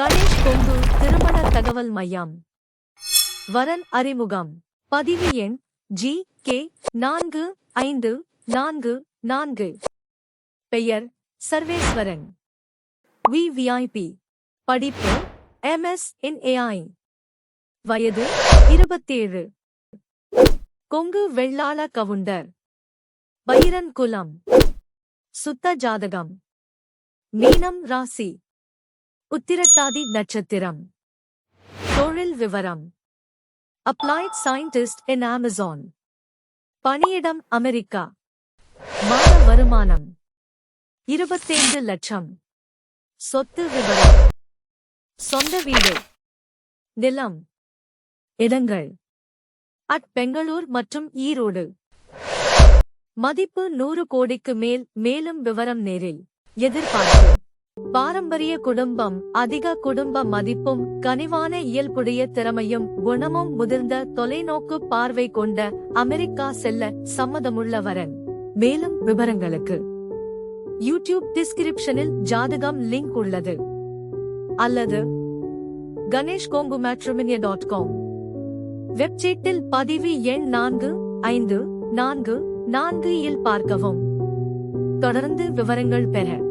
கணேஷ் கொங்கு திருமண தகவல் மையம். வரன் அறிமுகம். பதிவு எண் ஜி கே நான்கு ஐந்து நான்கு நான்கு. பெயர் சர்வேஸ்வரன். வி விஐபி படிப்பு எம்எஸ் இன் ஏஐ வயது இருபத்தேழு. கொங்கு வெள்ளாள கவுண்டர். பைரன் குலம் சுத்த ஜாதகம். மீனம் ராசி. உத்திரட்டாதி நட்சத்திரம். தொழில் விவரம். அப்ளைட் சயின்டிஸ்ட் இன் அமேசான் பணியிடம் அமெரிக்கா. மாத வருமானம். இருபத்தைந்து லட்சம். சொத்து விவரம். சொந்த வீடு. நிலம். இடங்கள். அட் பெங்களூர் மற்றும் ஈரோடு. மதிப்பு நூறு கோடிக்கு மேல் மேலும் விவரம் நேரில். எதிர்பார்ப்பு. பாரம்பரிய குடும்பம் அதிக குடும்ப மதிப்பும் கனிவான இயல்புடைய திறமையும் குணமும் முதிர்ந்த தொலைநோக்கு பார்வை கொண்ட அமெரிக்கா செல்ல சம்மதமுள்ளவரன். மேலும் விவரங்களுக்கு யூடியூப் டிஸ்கிரிப்ஷனில் ஜாதகம் லிங்க் உள்ளது. அல்லது Ganesh Kongu matrimony dot com வெப்சைட்டில் பதிவு எண் நான்கு ஐந்து நான்கு நான்கு இல் பார்க்கவும். தொடர்ந்து விவரங்கள் பெற